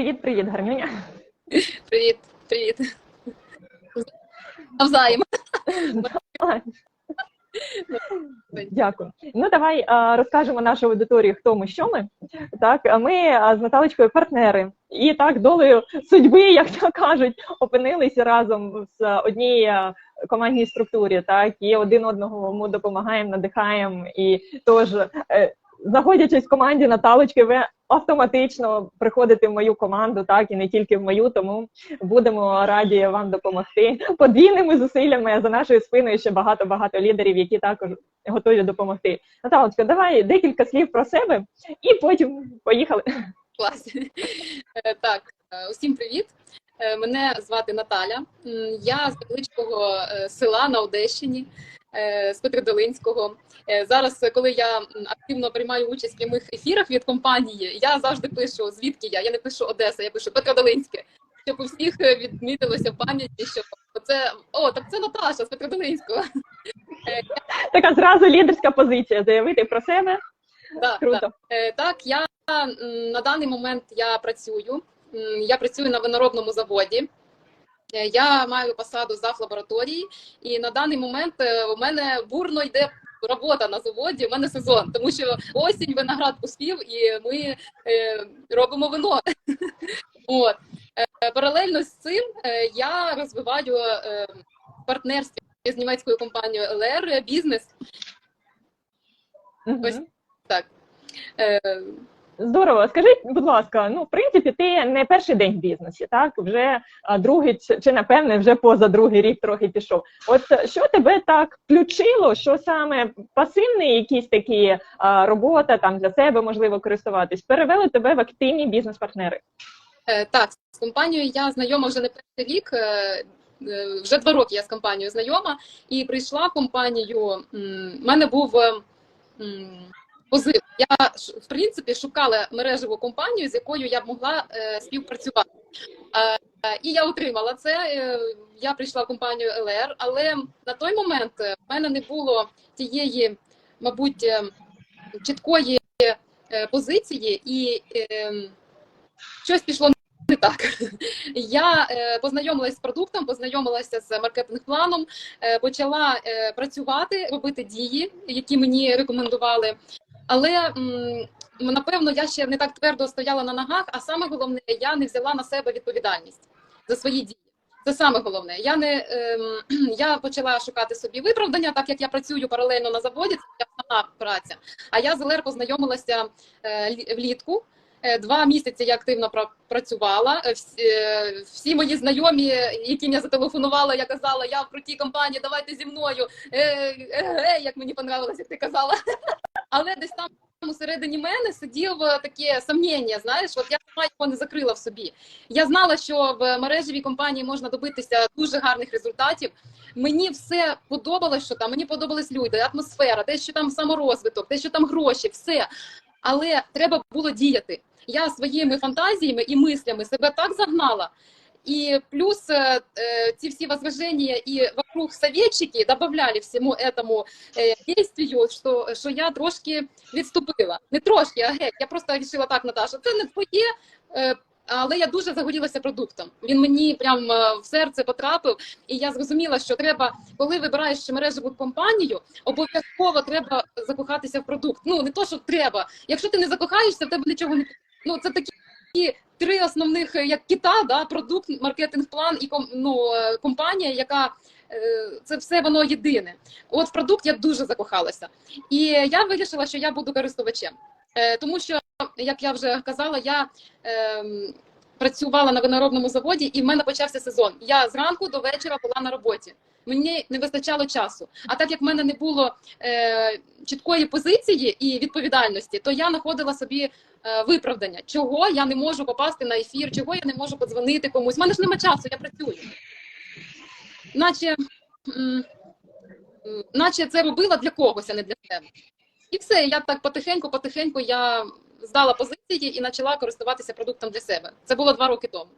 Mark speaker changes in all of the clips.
Speaker 1: Привіт, привіт, гарнюня.
Speaker 2: Привіт, привіт. Навзаєм.
Speaker 1: Дякую. Ну давай розкажемо нашій аудиторії, хто ми, що ми. Так, ми з Наталочкою партнери. І так долею судьби, як то кажуть, опинилися разом в одній а, командній структурі. Так, і один одного ми допомагаємо, надихаємо. І тож, е, знаходячись в команді Наталочки, ви автоматично приходите в мою команду, так і не тільки в мою, тому будемо раді вам допомогти подвійними зусиллями за нашою спиною. Ще багато багато лідерів, які також готові допомогти. Наталочка, давай декілька слів про себе, і потім поїхали.
Speaker 2: Клас. Е, Так, е, усім привіт. Е, Мене звати Наталя. Я з невеличкого е, села на Одещині, е, з Петродолинського. Зараз, коли я активно приймаю участь в прямих ефірах від компанії, я завжди пишу, звідки я. Я не пишу Одеса, я пишу Петродолинське. Щоб у всіх відмітилося в пам'яті, що це о, так це Наташа з Петродолинського.
Speaker 1: Така зразу лідерська позиція заявити про себе.
Speaker 2: да,
Speaker 1: Круто.
Speaker 2: Е, Так, я на даний момент я працюю. Я працюю на виноробному заводі. Е, Я маю посаду зав лабораторії, і на даний момент е, у мене бурно йде робота на заводі. У мене сезон, тому що осінь виноград поспів, і ми е, робимо вино. От паралельно з цим я розвиваю в партнерстві з німецькою компанією ЛР бізнес. Ось. Так.
Speaker 1: Здорово. Скажи, будь ласка, ну в принципі, ти не перший день в бізнесі, так вже другий чи, напевне вже поза другий рік трохи пішов. От е, що тебе так включило? Що саме пасивний якісь такі а, робота там для себе можливо користуватись, перевели тебе в активні бізнес-партнери?
Speaker 2: Е, Так, з компанією я знайома вже не перший рік. е, Вже два роки я з компанією знайома і прийшла в компанію. в мене був позив. Я в принципі шукала мережеву компанію, з якою я б могла е, співпрацювати. Е, І я отримала це. е, Я прийшла в компанію ЛР, але на той момент е, в мене не було тієї, мабуть, е, чіткої позиції і. е, щось пішло не так. Я познайомилася з продуктом, познайомилася з маркетинг-планом, почала працювати, робити дії, які мені рекомендували. Але м, напевно я ще не так твердо стояла на ногах, а саме головне, я не взяла на себе відповідальність за свої дії. Це саме головне. Я не ем, я почала шукати собі виправдання, так як я працюю паралельно на заводі, це основна праця. А я з ЛР познайомилася е, лі- влітку. Е, Два місяці я активно пра- працювала. Е, Всі, е, всі мої знайомі, яким я зателефонувала, я казала, я в крутій компанії, давайте зі мною. Е, е, е, як мені понравилось, як ти казала. Але десь там усередині мене сидів таке сумніння, знаєш, от я сама його не закрила в собі. Я знала, що в мережевій компанії можна добитися дуже гарних результатів. Мені все подобалось, що там мені подобались люди, атмосфера, те, що там саморозвиток, те, що там гроші, все. Але треба було діяти. Я своїми фантазіями і мислями себе так загнала. І плюс е, е, ці всі возражения і вокруг советчики добавляли всьому этому е, действию, що, що я трошки відступила. Не трошки, а геть. Я просто вирішила так, Наташа, це не твоє. Е, але я дуже загорілася продуктом. Він мені прям е, в серце потрапив, і я зрозуміла, що треба, коли вибираєш мережеву компанію, обов'язково треба закохатися в продукт. Ну не то, що треба. Якщо ти не закохаєшся, в тебе нічого не ну це такі три основних е, як кита, да, продукт, маркетинг план і ну, е, компанія, яка е, це все воно єдине. От в продукт я дуже закохалася, і я вирішила, що я буду користувачем, Е, тому що, як я вже казала, я. ем, Працювала на виноробному заводі, і в мене почався сезон. Я зранку до вечора була на роботі. Мені не вистачало часу. А так як в мене не було е, чіткої позиції і відповідальності, то я знаходила собі е, виправдання, чого я не можу попасти на ефір, чого я не можу подзвонити комусь. У мене ж нема часу, я працюю. Наче, наче це робила для когось, а не для себе. І все, я так потихеньку, потихеньку я здала позиції і почала користуватися продуктом для себе. Це було два роки тому.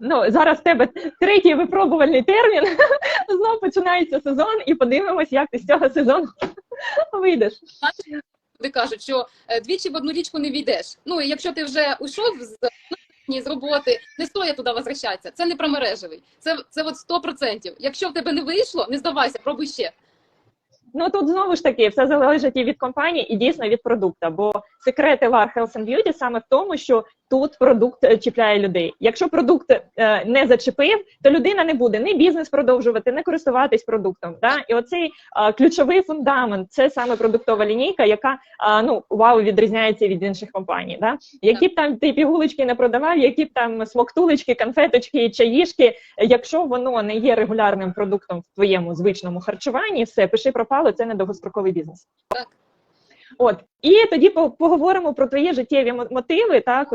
Speaker 1: Ну зараз в тебе третій випробувальний термін. Знову починається сезон, і подивимось, як ти з цього сезону вийдеш.
Speaker 2: Люди кажуть, що е, двічі в одну річку не війдеш. Ну якщо ти вже уйшов з ні, з роботи, не стоїть туди возвращатися. Це не про мережевий. Це, це от 100%. Якщо в тебе не вийшло, не здавайся, пробуй ще.
Speaker 1: Ну тут знову ж таки все залежить і від компанії, і дійсно від продукту. Бо секрети LR Health and Beauty саме в тому, що тут продукт е, чіпляє людей. Якщо продукт е, не зачепив, то людина не буде ні бізнес продовжувати, не користуватись продуктом. Да? І оцей е, ключовий фундамент це саме продуктова лінійка, яка е, ну вау відрізняється від інших компаній. Да? Які б там ти пігулочки не продавав, які б там смоктулечки, конфеточки, чаїшки, якщо воно не є регулярним продуктом в твоєму звичному харчуванні, все пиши пропало, це не довгостроковий бізнес.
Speaker 2: Так.
Speaker 1: От і тоді поговоримо про твої життєві мотиви. Так,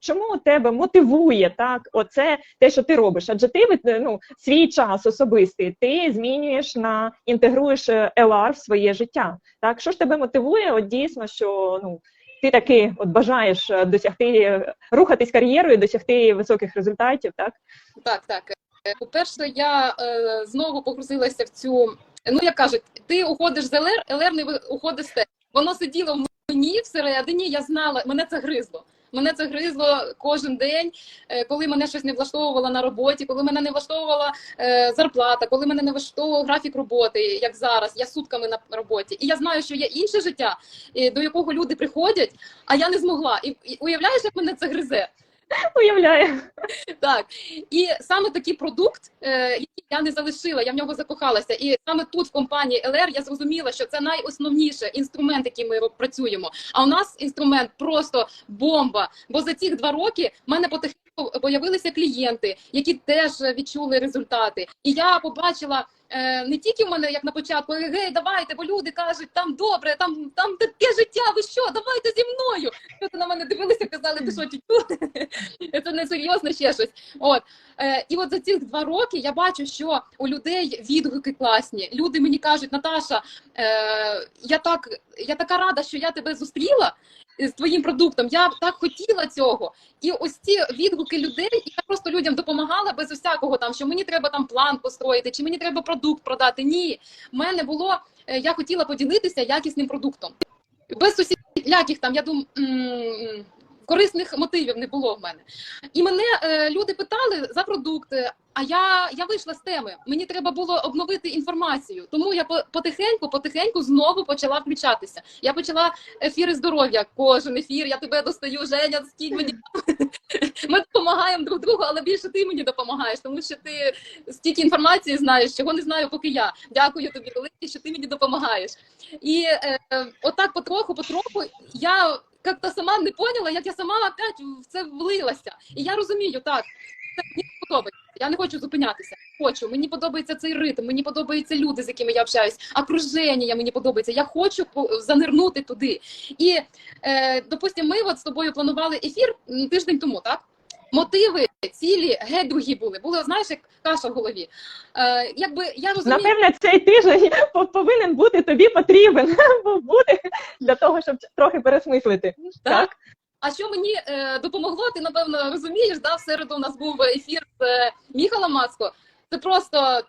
Speaker 1: чому, тебе мотивує так, оце те, що ти робиш? Адже ти ну, свій час особистий ти змінюєш на інтегруєш е, LR в своє життя. Так, що ж тебе мотивує? От дійсно, що ну ти таки от бажаєш е, досягти е, рухатись кар'єрою, досягти високих результатів, так
Speaker 2: Так, так. Е, По-перше, я е, знову погрузилася в цю. Ну, як кажуть, ти уходиш з ЛР, ЛР не уходить з тебе. Воно сиділо в мені всередині, я знала, мене це гризло. Мене це гризло кожен день, е, коли мене щось не влаштовувало на роботі, коли мене не влаштовувала е, зарплата, коли мене не влаштовував графік роботи, як зараз, я сутками на роботі. І я знаю, що є інше життя, до якого люди приходять, а я не змогла. І уявляєш, як мене це гризе?
Speaker 1: уявляю.
Speaker 2: Так, і саме такий продукт, е, який я не залишила, я в нього закохалася. І саме тут, в компанії ЛР, я зрозуміла, що це найосновніше інструмент, який ми працюємо. А у нас інструмент просто бомба. Бо за ці два роки в мене потихеньку появилися клієнти, які теж відчули результати. І я побачила. е, Не тільки в мене, як на початку, гей, давайте, бо люди кажуть, там добре, там там таке життя. Ви що? Давайте зі мною. Люди на мене дивилися, казали, ти що тютю? Це не серйозно ще щось. От е, і от за ці два роки я бачу, що у людей відгуки класні. Люди мені кажуть, Наташа, е, я так я така рада, що я тебе зустріла з твоїм продуктом. Я так хотіла цього. І ось ці відгуки людей, і я просто людям допомагала без усякого там, що мені треба там план построїти, чи мені треба продукт продати. Ні, в мене було е, я хотіла поділитися якісним продуктом. Без усіляких там, я думаю, корисних мотивів не було в мене. І мене е, люди питали за продукти. А я, я вийшла з теми. Мені треба було обновити інформацію. Тому я потихеньку, потихеньку знову почала включатися. Я почала ефіри здоров'я. Кожен ефір, я тебе достаю, Женя, скинь мені. Ми допомагаємо друг другу, але більше ти мені допомагаєш, тому що ти стільки інформації знаєш, чого не знаю, поки я. Дякую тобі велике, що ти мені допомагаєш. І е, отак потроху, потроху я як-то сама не поняла, як я сама опять в це влилася. І я розумію, так, це мені подобається. Я не хочу зупинятися. Хочу. Мені подобається цей ритм, мені подобаються люди, з якими я общаюсь, окруження мені подобається. Я хочу занирнути туди. І, е, допустимо, ми от з тобою планували ефір тиждень тому, так? Мотиви, цілі геть другі були. Були, знаєш, як каша в голові. Е, якби я розумію,
Speaker 1: Напевне, цей тиждень по- повинен бути тобі потрібен, бо буде для того, щоб трохи пересмислити.
Speaker 2: Так. А що мені е, допомогло, ти напевно розумієш, да? в середу у нас був ефір з е, Міхалом Мацко. Це просто.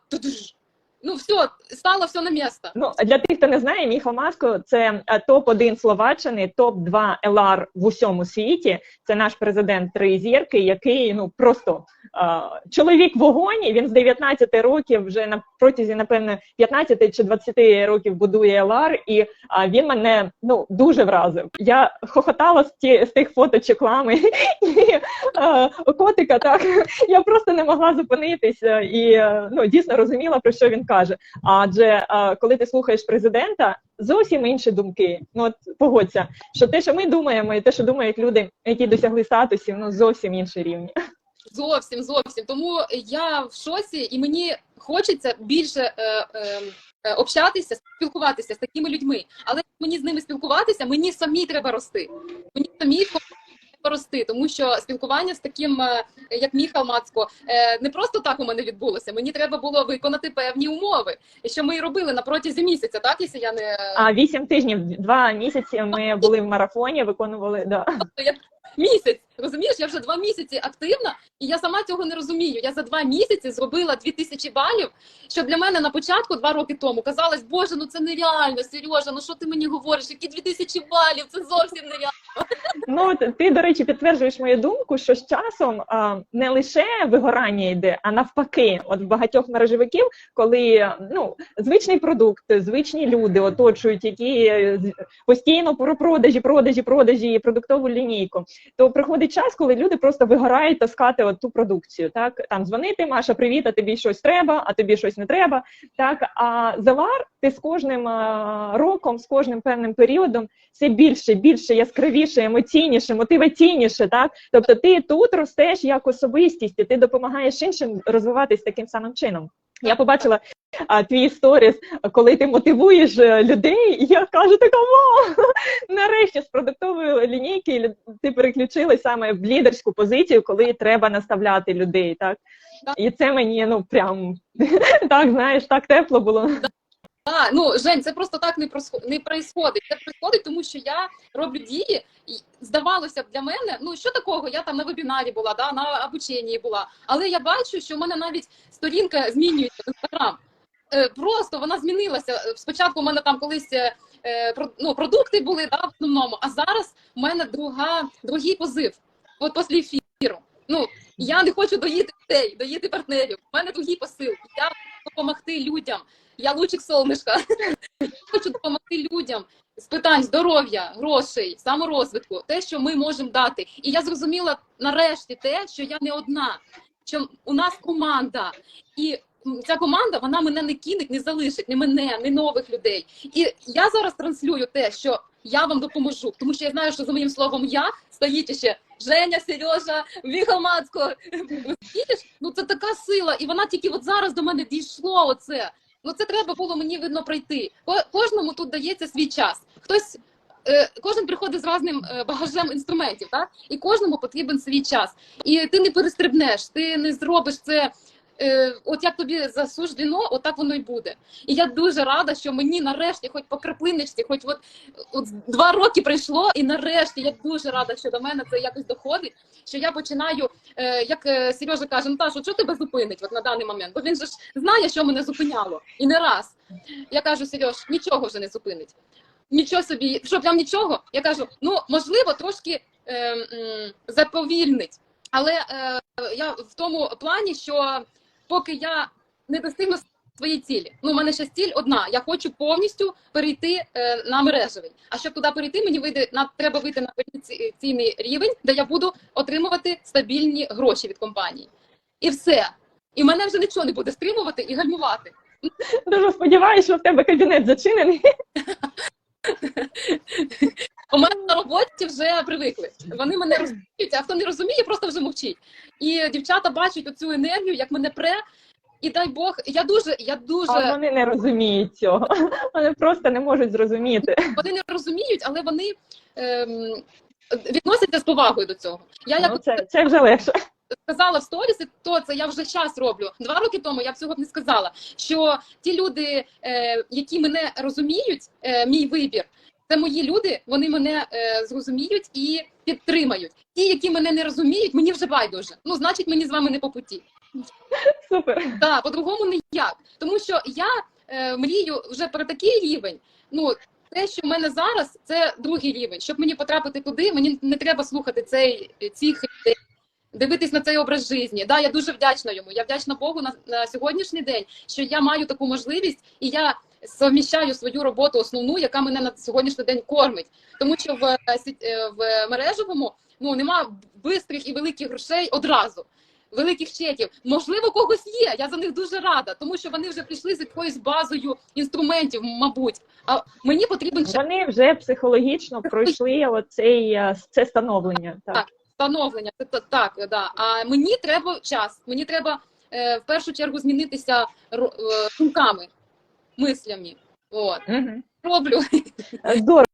Speaker 2: Ну все, стало все на місце.
Speaker 1: Ну для тих, хто не знає, Міхал Маско це топ 1 Словаччини, топ 2 ЛР в усьому світі. Це наш президент три зірки, який ну просто а, чоловік в огоні. Він з 19 років вже на протязі, напевно, 15 чи 20 років будує ЛР, і а, він мене ну дуже вразив. Я хохотала з ті з тих фоточок лами і а, котика. Так я просто не могла зупинитися і е, ну дійсно розуміла про що він каже. Адже е, коли ти слухаєш президента, зовсім інші думки. Ну от погодься, що те, що ми думаємо, і те, що думають люди, які досягли статусів, ну зовсім інші рівні.
Speaker 2: Зовсім, зовсім. Тому я в шоці, і мені хочеться більше е, е, е, общатися, спілкуватися з такими людьми. Але мені з ними спілкуватися, мені самі треба рости. Мені самі рости, тому що спілкування з таким, е, як Міхал Мацко, е, не просто так у мене відбулося. Мені треба було виконати певні умови, що ми і робили на протязі місяця, так якщо я не
Speaker 1: А вісім тижнів, два місяці ми були в марафоні, виконували да.
Speaker 2: Тобто місяць. Розумієш, я вже два місяці активна, і я сама цього не розумію. Я за два місяці зробила 2000 балів. Що для мене на початку, два роки тому, казалось, боже, ну це нереально, Сережа, ну що ти мені говориш? Які 2000 балів? Це зовсім нереально.
Speaker 1: Ну, ти, до речі, підтверджуєш мою думку, що з часом а, не лише вигорання йде, а навпаки, от в багатьох мережевиків, коли ну звичний продукт, звичні люди оточують, які е, постійно про продажі, продажі, продажі, продуктову лінійку, то приходить час, коли люди просто вигорають таскати от ту продукцію. Так там дзвонити, Маша, привіт, а тобі щось треба, а тобі щось не треба. Так, а завар ти з кожним роком, з кожним певним періодом все більше, більше, яскравіше, емоційніше, мотиваційніше. Так, тобто ти тут ростеш як особистість, і ти допомагаєш іншим розвиватись таким самим чином. Я побачила а, твій сторіс, коли ти мотивуєш е, людей, і я кажу, така вау! Нарешті з продуктової лінійки ти переключилась саме в лідерську позицію, коли треба наставляти людей. Так
Speaker 2: Так.
Speaker 1: і це мені ну прям так знаєш, так тепло було.
Speaker 2: А, ну Жень, це просто так не не происходить. Це происходить, тому що я роблю дії, і здавалося б для мене, ну що такого? Я там на вебінарі була, да, на обученні була. Але я бачу, що в мене навіть сторінка змінюється в інстаграм. Е, просто вона змінилася. Спочатку в мене там колись е, е, про- ну, продукти були да, в основному, а зараз в мене друга, другий позив. От після ефіру. Ну, я не хочу доїти людей, доїти партнерів. У мене другий посил. Я допомогти людям. Я лучик солнышка. Хочу допомогти людям з питань здоров'я, грошей, саморозвитку, те, що ми можемо дати. І я зрозуміла нарешті те, що я не одна, що у нас команда. І ця команда вона мене не кинеть, не залишить, не мене, не нових людей. І я зараз транслюю те, що я вам допоможу, тому що я знаю, що за моїм словом я стоїть ще Женя, Сережа. Розумієш? Ну це така сила, і вона тільки от зараз до мене дійшло. Оце. Ну це треба було мені видно пройти. Ко- Кожному тут дається свій час. Хтось. е, Кожен приходить з різним е, багажем інструментів, так і кожному потрібен свій час. І ти не перестрибнеш, ти не зробиш це. Е, От як тобі засуждено, отак воно й буде. І я дуже рада, що мені нарешті, хоч по краплиночці, хоч от, от два роки пройшло, і нарешті я дуже рада, що до мене це якось доходить. Що я починаю, е, як е, Сережа каже, от що тебе зупинить от на даний момент? Бо він же ж знає, що мене зупиняло, і не раз. Я кажу, Сереж, нічого вже не зупинить. Нічого собі, що прям нічого. Я кажу, ну можливо, трошки е, заповільнить. Але е, я в тому плані, що поки я не достигну свої цілі. Ну, у мене ще ціль одна. Я хочу повністю перейти е, на мережевий. А щоб туди перейти, мені вийде на треба вийти на кваліфікаційний рівень, де я буду отримувати стабільні гроші від компанії. І все. І мене вже нічого не буде стримувати і гальмувати.
Speaker 1: Дуже сподіваюся, що в тебе кабінет зачинений.
Speaker 2: У мене на роботі вже привикли. Вони мене розуміють, а хто не розуміє, просто вже мовчить. І дівчата бачать оцю енергію, як мене пре. І дай Бог, я дуже, я дуже
Speaker 1: А вони не розуміють цього. Вони просто не можуть зрозуміти.
Speaker 2: вони не розуміють, але вони ем, відносяться з повагою до цього. Я
Speaker 1: Ну,
Speaker 2: як
Speaker 1: це, це вже легше.
Speaker 2: Сказала в сторісі, то це я вже час роблю. Два роки тому я б цього б не сказала. Що ті люди, е, які мене розуміють, е, мій вибір, це мої люди, вони мене е, зрозуміють і підтримають. Ті, які мене не розуміють, мені вже байдуже. Ну, значить, мені з вами не по путі.
Speaker 1: Супер.
Speaker 2: Так, по-другому ніяк. Тому що я е, мрію вже про такий рівень. Ну, те, що в мене зараз, це другий рівень. Щоб мені потрапити туди, мені не треба слухати цей цих людей, дивитись на цей образ житті. Да, я дуже вдячна йому. Я вдячна Богу на, на сьогоднішній день, що я маю таку можливість, і я совміщаю свою роботу основну, яка мене на сьогоднішній день кормить. Тому що в, е, е, в мережевому ну нема бистрих і великих грошей одразу. Великих чеків, можливо, когось є. Я за них дуже рада, тому що вони вже прийшли з якоюсь базою інструментів, мабуть. А мені потрібен
Speaker 1: Вони вже психологічно пройшли оцей е, це становлення. Так.
Speaker 2: Так. Встановлення. Це так, да. А мені треба час. Мені треба е, в першу чергу змінитися е, думками, мислями. От
Speaker 1: Мгм.
Speaker 2: роблю.
Speaker 1: Здорово.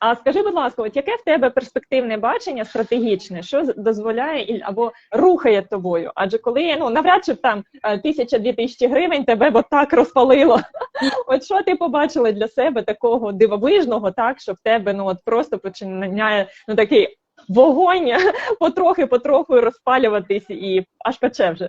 Speaker 1: А скажи, будь ласка, от яке в тебе перспективне бачення стратегічне, що дозволяє або рухає тобою? Адже коли ну навряд чи б там е, тисяча-дві тисячі гривень тебе б так розпалило. От що ти побачила для себе такого дивовижного, так що в тебе ну от просто починає ну такий вогонь потрохи, потроху розпалюватись і аж пече вже.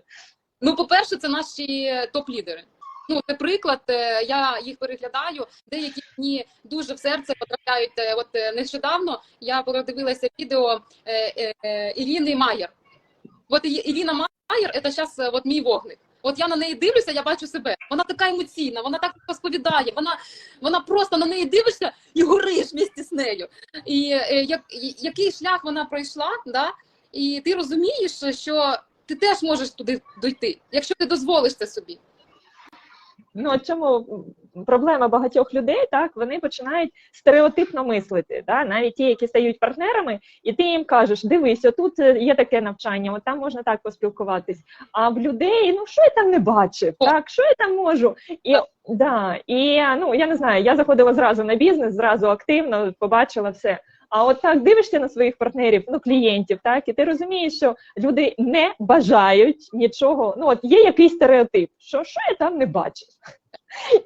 Speaker 2: Ну, по-перше, це наші топ-лідери. Ну, це приклад. е, Я їх переглядаю. Деякі мені дуже в серце потрапляють. Е, От е, нещодавно я передивилася відео Ірини Майер. От І- Ірина Майер це зараз от мій вогник. От я на неї дивлюся, я бачу себе. Вона така емоційна, вона так розповідає. Вона, вона просто на неї дивишся і гориш місті з нею. І е, як, який шлях вона пройшла, да? і ти розумієш, що ти теж можеш туди дойти, якщо ти дозволиш це собі.
Speaker 1: Ну, чому проблема багатьох людей, так вони починають стереотипно мислити, да? навіть ті, які стають партнерами, і ти їм кажеш: дивись, отут е, є таке навчання, от там можна так поспілкуватись. А в людей, ну що я там не бачив, так що я там можу? І да, і ну я не знаю, я заходила зразу на бізнес, зразу активно побачила все. А от так дивишся на своїх партнерів, ну клієнтів, так і ти розумієш, що люди не бажають нічого. Ну от є якийсь стереотип, що що я там не бачив.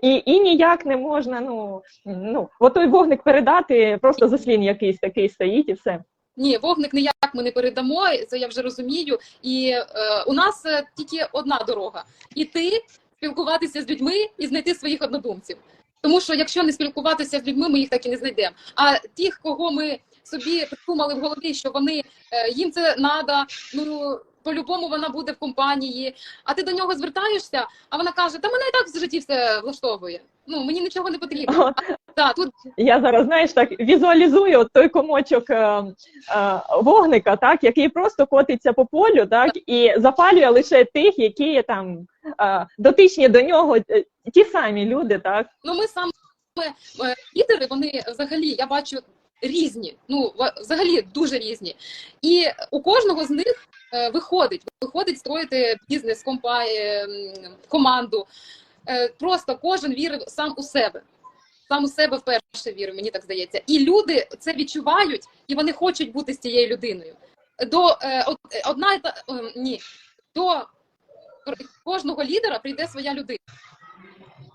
Speaker 1: І, і ніяк не можна, ну, ну, от той вогник передати, просто заслін якийсь такий стоїть і все.
Speaker 2: Ні, вогник ніяк ми не передамо, це я вже розумію. І е, у нас е, тільки одна дорога: іти, спілкуватися з людьми і знайти своїх однодумців. Тому що якщо не спілкуватися з людьми, ми їх так і не знайдемо. А тих, кого ми собі придумали в голові, що вони е, їм це треба, ну по-любому вона буде в компанії. А ти до нього звертаєшся, а вона каже: Та мене і так в житті все влаштовує. Ну мені нічого не потрібно.
Speaker 1: От,
Speaker 2: Так, тут
Speaker 1: я зараз, знаєш, так візуалізую той комочок е, е, вогника, так, який просто котиться по полю, так, і запалює лише тих, які там е, дотичні до нього, е, ті самі люди, так.
Speaker 2: Ну, ми саме е, лідери, вони взагалі, я бачу, різні. Ну, взагалі дуже різні. І у кожного з них е, виходить, виходить строїти бізнес, компа, команду. Е, Просто кожен вірив сам у себе. Сам у себе вперше вірив, мені так здається. І люди це відчувають, і вони хочуть бути з цією людиною. До е, е, одна та ні, до кожного лідера прийде своя людина.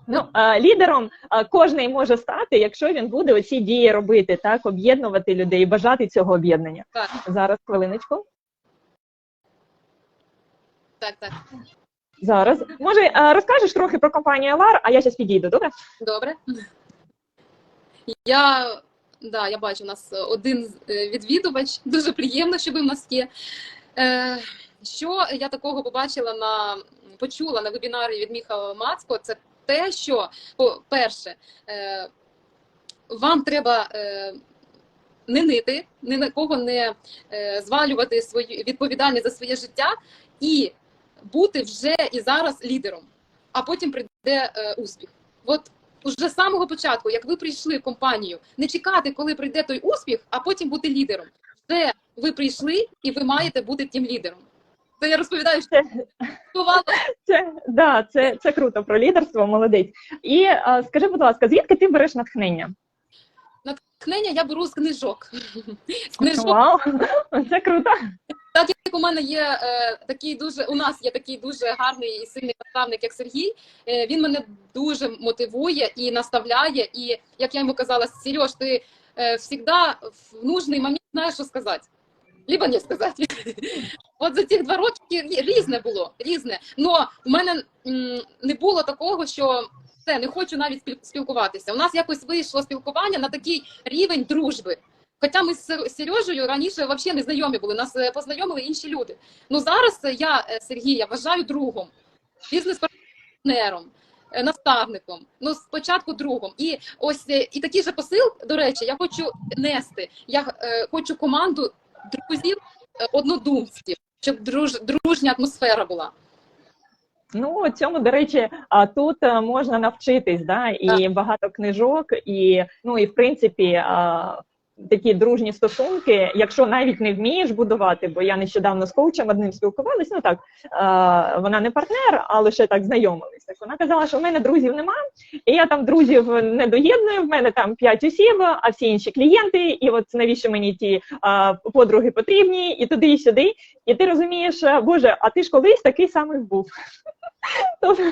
Speaker 1: Ну, лідером кожний може стати, якщо він буде оці дії робити, так, об'єднувати людей, бажати цього об'єднання.
Speaker 2: Так.
Speaker 1: Зараз хвилиночку.
Speaker 2: Так, так.
Speaker 1: Зараз. Може, е, розкажеш трохи про компанію Алар, а я зараз підійду, добре?
Speaker 2: Добре. Я, да, я бачу, у нас один е, відвідувач. Дуже приємно, що ви в нас є. Е, що я такого побачила на почула на вебінарі від Міхала Мацько, це те, що, по-перше, вам треба не нити, ні на кого не звалювати свою відповідальність за своє життя і бути вже і зараз лідером, а потім прийде е, успіх. От уже з самого початку, як ви прийшли в компанію, не чекати, коли прийде той успіх, а потім бути лідером. Вже ви прийшли і ви маєте бути тим лідером. Це я розповідаю, що
Speaker 1: Це,
Speaker 2: бувало
Speaker 1: це, да, це, це круто про лідерство, молодець. І е, скажи, будь ласка, звідки ти береш натхнення?
Speaker 2: Натхнення, я беру з книжок. З книжок
Speaker 1: Вау, це круто.
Speaker 2: Так як у мене є е, такий дуже, у нас є такий дуже гарний і сильний наставник, як Сергій. Е, він мене дуже мотивує і наставляє. І як я йому казала, Сереж, ти е, завжди в нужний момент знаєш, що сказати. Либо не сказати. От за ці два роки різне було, різне. Но в мене м, не було такого, що все, не хочу навіть спіл- спілкуватися. У нас якось вийшло спілкування на такий рівень дружби. Хоча ми з Сережею раніше взагалі не знайомі були, нас е, познайомили інші люди. Ну зараз е, я е, Сергія вважаю другом, бізнес-партнером, наставником. Ну спочатку другом. І ось і такий же посил, до речі, я хочу нести. Я е, хочу команду друзів, однодумців, щоб друж, дружня атмосфера була.
Speaker 1: Ну, цьому, до речі, а тут е, можна навчитись, да, і багато книжок, і ну і в принципі такі дружні стосунки, якщо навіть не вмієш будувати, бо я нещодавно з коучем одним спілкувалась, ну так вона не партнер, а лише так знайомились. Так вона казала, що в мене друзів нема, і я там друзів не доєдную. В мене там п'ять осіб, а всі інші клієнти. І от навіщо мені ті подруги потрібні, і туди, і сюди. І ти розумієш, Боже, а ти ж колись такий самий був. Тобто,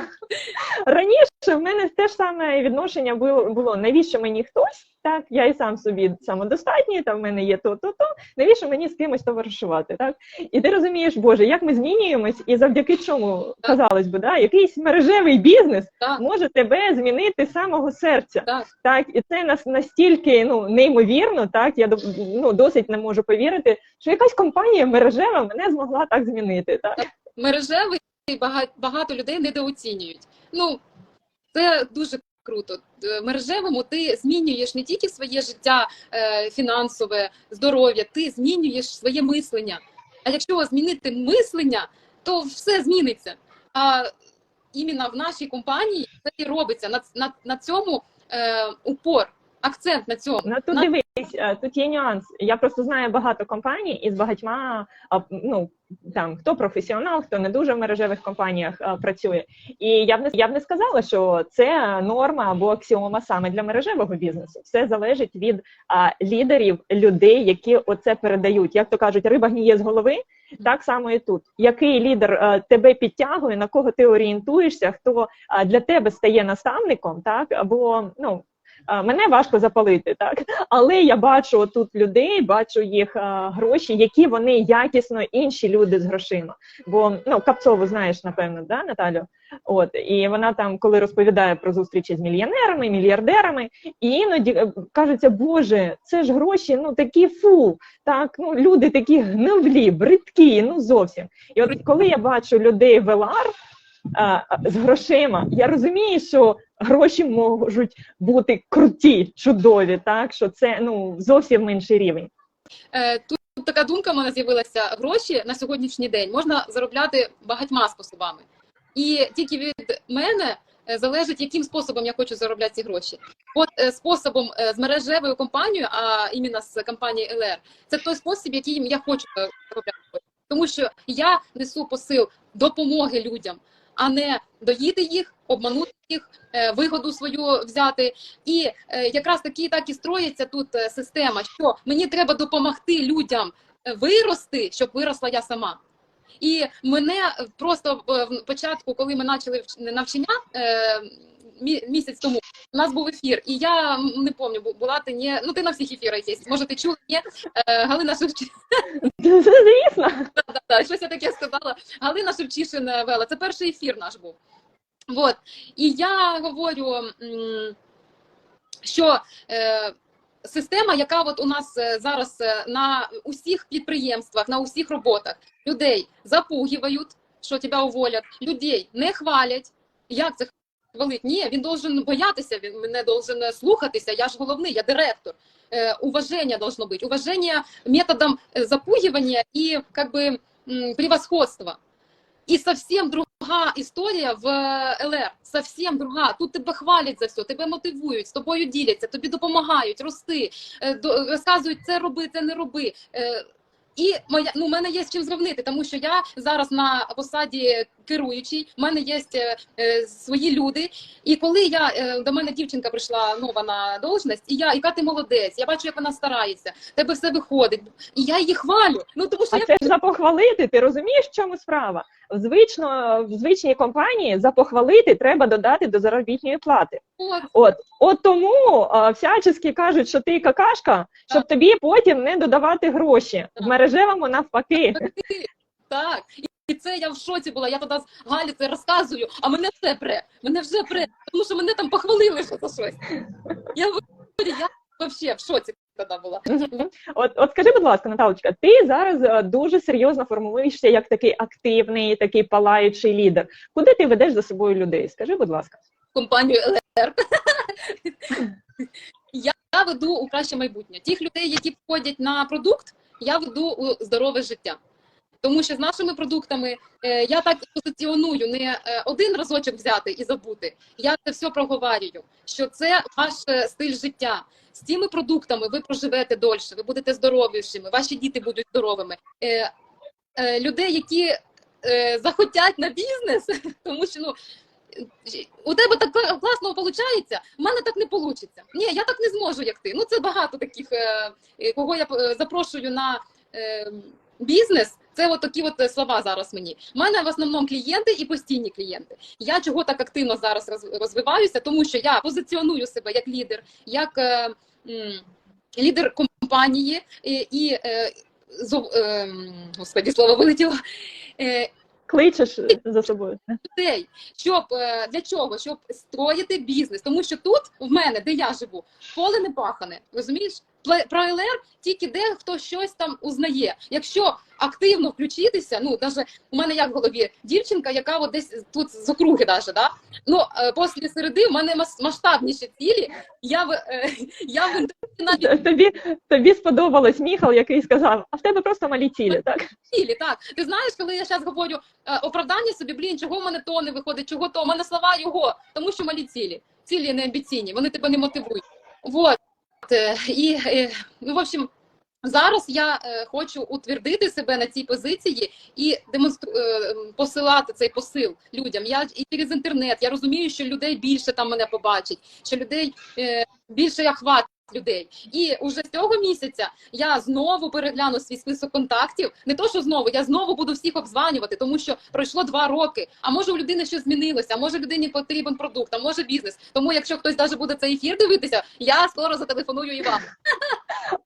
Speaker 1: раніше в мене те ж саме відношення було, було навіщо мені хтось, так, я і сам собі самодостатній, там в мене є то, то, то, навіщо мені з кимось товаришувати, так? І ти розумієш, Боже, як ми змінюємось, і завдяки чому, казалось би, да, якийсь мережевий бізнес
Speaker 2: Так,
Speaker 1: може тебе змінити з самого серця.
Speaker 2: так.
Speaker 1: Так, і це нас настільки ну неймовірно, так я ну досить не можу повірити, що якась компанія мережева мене змогла так змінити. Так
Speaker 2: мережевий багато, багато людей недооцінюють. Ну, це дуже круто. Е, Мережевому ти змінюєш не тільки своє життя е, фінансове, здоров'я, ти змінюєш своє мислення. А якщо змінити мислення, то все зміниться. А іменно в нашій компанії це і робиться. На, на, на цьому е, упор, акцент на цьому.
Speaker 1: ну тут
Speaker 2: На-
Speaker 1: дивись, е, тут є нюанс. Я просто знаю багато компаній і з багатьма ну там хто професіонал, хто не дуже в мережевих компаніях а, працює. І я б не я б не сказала, що це норма або аксіома саме для мережевого бізнесу. Все залежить від а, лідерів, людей, які оце передають. Як то кажуть, риба гніє з голови. Так само і тут. Який лідер е, тебе підтягує, на кого ти орієнтуєшся, хто е, для тебе стає наставником, так або ну. Мене важко запалити, так але я бачу тут людей, бачу їх гроші, які вони якісно інші люди з грошима. Бо ну Капцову знаєш, напевно, да, Наталю? От і вона там, коли розповідає про зустрічі з мільйонерами, мільярдерами, і іноді е, кажеться, Боже, це ж гроші, ну такі фу, так ну люди такі гнилі, бридкі, ну зовсім. І от коли я бачу людей в ЛР а, з грошима, я розумію, що гроші можуть бути круті, чудові, так що це ну зовсім інший рівень.
Speaker 2: Е, Тут така думка в мене з'явилася. Гроші на сьогоднішній день можна заробляти багатьма способами. І тільки від мене е, залежить, яким способом я хочу заробляти ці гроші. От е, способом з мережевою компанією, а іменно з компанією LR, це той спосіб, яким я хочу заробляти. Тому що я несу посил допомоги людям, а не доїти їх, обманути їх, е, вигоду свою взяти. І е, якраз таки так і строїться тут е, система, що мені треба допомогти людям вирости, щоб виросла я сама. І мене просто в початку, коли ми почали вч- навчання місяць тому, у нас був ефір, і я не пам'ятаю, була ти не ну ти на всіх ефірах є. Може, ти чула ні? Е, Галина.
Speaker 1: Звісно,
Speaker 2: да, щось я таке сказала. Галина Шевчишин е, вела. Це перший ефір наш був. Вот. І я говорю, що е, система, яка от у нас е, зараз на усіх підприємствах, на усіх роботах, людей запугивають, що тебе уволять, людей не хвалять. Як це хвалить? Ні, він должен боятися, він мене должен слухатися. Я ж головний, я директор. Е, уважение должно быть. Уважение методом э, запугивания и как бы м, превосходства. І совсем друга історія в е, ЛР. Совсем друга. Тут тебе хвалять за все, тебе мотивують, з тобою діляться, тобі допомагають рости, е, до- розказують це роби, це не роби. Е, І моя ну, в мене є з чим зрівнити, тому що я зараз на посаді керуючий, в мене є е, е, свої люди. І коли я е, до мене дівчинка прийшла нова на должність, і я, яка ти молодець, я бачу, як вона старається, тебе все виходить. І я її хвалю. Ну тому що
Speaker 1: а
Speaker 2: я
Speaker 1: це ж за похвалити. Ти розумієш, в чому справа? Звично в звичній компанії за похвалити треба додати до заробітної плати.
Speaker 2: от,
Speaker 1: От, от тому а, всячески кажуть, що ти какашка, щоб
Speaker 2: Так.
Speaker 1: тобі потім не додавати гроші. В мережевому навпаки.
Speaker 2: Так, і це я в шоці була. Я тоді з Галі це розказую, а мене все пре. Мене вже пре, тому що мене там похвалили що за щось. Я я взагалі в шоці тоді була.
Speaker 1: От, от скажи, будь ласка, Наталочка, ти зараз е, дуже серйозно формуєшся як такий активний, такий палаючий лідер. Куди ти ведеш за собою людей? Скажи, будь ласка.
Speaker 2: Компанію ЛР. Я веду у краще майбутнє. Тих людей, які входять на продукт, я веду у здорове життя. Тому що з нашими продуктами е, я так позиціоную не е, один разочок взяти і забути. Я це все проговорюю, що це ваш е, стиль життя. З цими продуктами ви проживете дольше, ви будете здоровішими, ваші діти будуть здоровими. Людей, які захотять на бізнес, тому що ну. У тебе так класно виходить, в мене так не вийде. Ні, я так не зможу, як ти. Ну це багато таких, кого я запрошую на бізнес. Це от такі от е, слова зараз мені. У мене в основному клієнти і постійні клієнти. Я чого так активно зараз розвиваюся, тому що я позиціоную себе як лідер, як е, м, лідер компанії і, і е, зов- е, господі, слово вилетіло. Е,
Speaker 1: Кличеш за собою.
Speaker 2: людей, щоб е, для чого? Щоб строїти бізнес. Тому що тут в мене, де я живу, поле не пахане. Розумієш? Про ЛР тільки де хто щось там узнає. Якщо активно включитися, ну навіть у мене як в голові дівчинка, яка от десь тут з округи, даже, да? ну е, після середи в мене мас- масштабніші цілі. Я в е, я в інтернеті навіть
Speaker 1: Тобі, тобі сподобалось Міхал, який сказав, а в тебе просто малі цілі, так?
Speaker 2: цілі. Так ти знаєш, коли я зараз говорю е, оправдання собі, блін, чого в мене то не виходить, чого то у мене слова його, тому що малі цілі, цілі не амбіційні, вони тебе не мотивують. Вот. Е, І е, ну, в общем. Зараз я е, хочу утвердити себе на цій позиції і демонстру посилати цей посил людям. Я і через інтернет. Я розумію, що людей більше там мене побачить, що людей більше я охват людей. І уже з цього місяця я знову перегляну свій список контактів. Не то, що знову, я знову буду всіх обзванювати, тому що пройшло два роки. А може у людини щось змінилося, а може людині потрібен продукт, а може бізнес. Тому, якщо хтось навіть буде цей ефір дивитися, я скоро зателефоную і вам.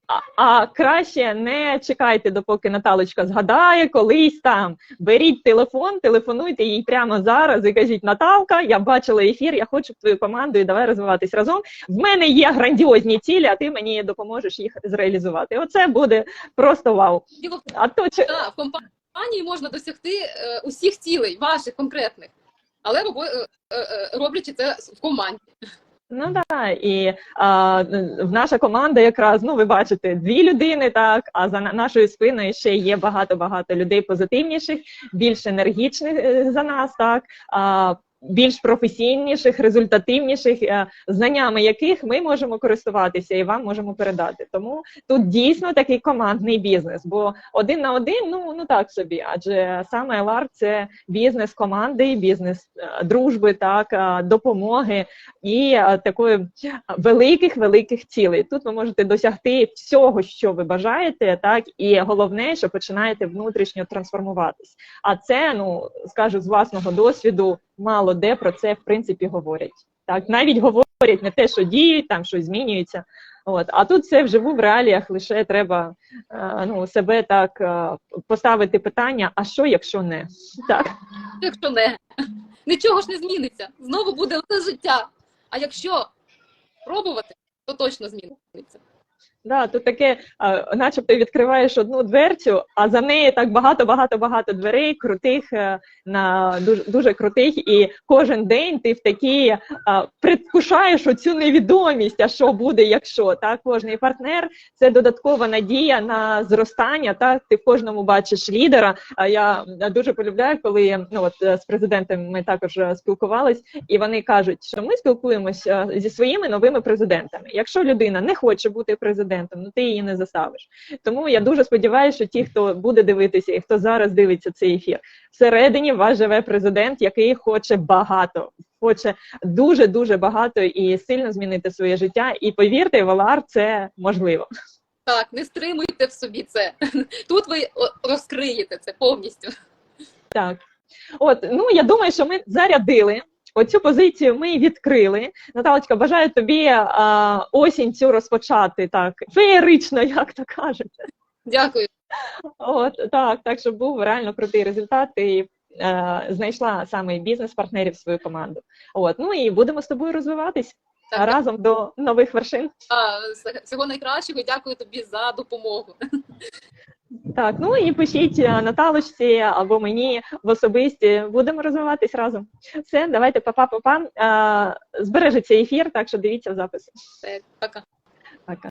Speaker 1: А, а краще не чекайте, допоки Наталочка згадає колись там. Беріть телефон, телефонуйте їй прямо зараз і кажіть: Наталка, я бачила ефір, я хочу твою команду і давай розвиватись разом. В мене є грандіозні цілі, а ти мені допоможеш їх зреалізувати. Оце буде просто вау. А то чи
Speaker 2: в компанії можна досягти е, усіх цілей, ваших конкретних, але е, е, роблячи це в команді.
Speaker 1: Ну да, і а, в наша команда якраз, ну ви бачите, дві людини, так, а за нашою спиною ще є багато-багато людей позитивніших, більш енергічних за нас, так, а, більш професійніших, результативніших, е, знаннями яких ми можемо користуватися і вам можемо передати. Тому тут дійсно такий командний бізнес, бо один на один, ну, ну так собі, адже саме LR – це бізнес команди, бізнес е, дружби, так, е, допомоги і такої великих великих цілей. Тут ви можете досягти всього, що ви бажаєте, так і головне, що починаєте внутрішньо трансформуватись. А це, ну скажу з власного досвіду, мало де про це в принципі говорять. Так, навіть говорять не те, що діють, там щось змінюється. От, а тут все вживу в реаліях лише треба е, ну, себе так е, поставити питання: а що, якщо не так?
Speaker 2: Якщо не, нічого ж не зміниться. Знову буде життя. А якщо пробувати, то точно зміниться.
Speaker 1: Да, тут таке, начебто відкриваєш одну дверцю, а за нею так багато, багато, багато дверей, крутих е, на дуже, дуже крутих, і кожен день ти в такій предвкушаєш оцю невідомість, а що буде, якщо так, кожний партнер це додаткова надія на зростання. Так, ти в кожному бачиш лідера. Я дуже полюбляю, коли ну от е, з президентом ми також е, спілкувались, і вони кажуть, що ми спілкуємося зі своїми новими президентами. Якщо людина не хоче бути президентом, ну ти її не заставиш. Тому я дуже сподіваюся, що ті, хто буде дивитися і хто зараз дивиться цей ефір, всередині вас живе президент, який хоче багато. Хоче дуже дуже багато і сильно змінити своє життя. І повірте, Валар це можливо.
Speaker 2: Так, не стримуйте в собі це. Тут ви розкриєте це повністю.
Speaker 1: Так, от ну я думаю, що ми зарядили. Оцю позицію ми відкрили. Наталочка, бажаю тобі а, осінь цю розпочати так феєрично, як то кажуть.
Speaker 2: Дякую.
Speaker 1: От так, так, щоб був реально крутий результат. І е, знайшла саме бізнес-партнерів в свою команду. От ну і будемо з тобою розвиватись
Speaker 2: Так,
Speaker 1: разом до нових вершин.
Speaker 2: а, всього найкращого. Дякую тобі за допомогу.
Speaker 1: Так, ну і пишіть е, Наталочці або мені в особисті. Будемо розвиватись разом. Все, давайте, папа, папа. Е, збережеться ефір, так що дивіться.
Speaker 2: Все, Пока.
Speaker 1: Пока.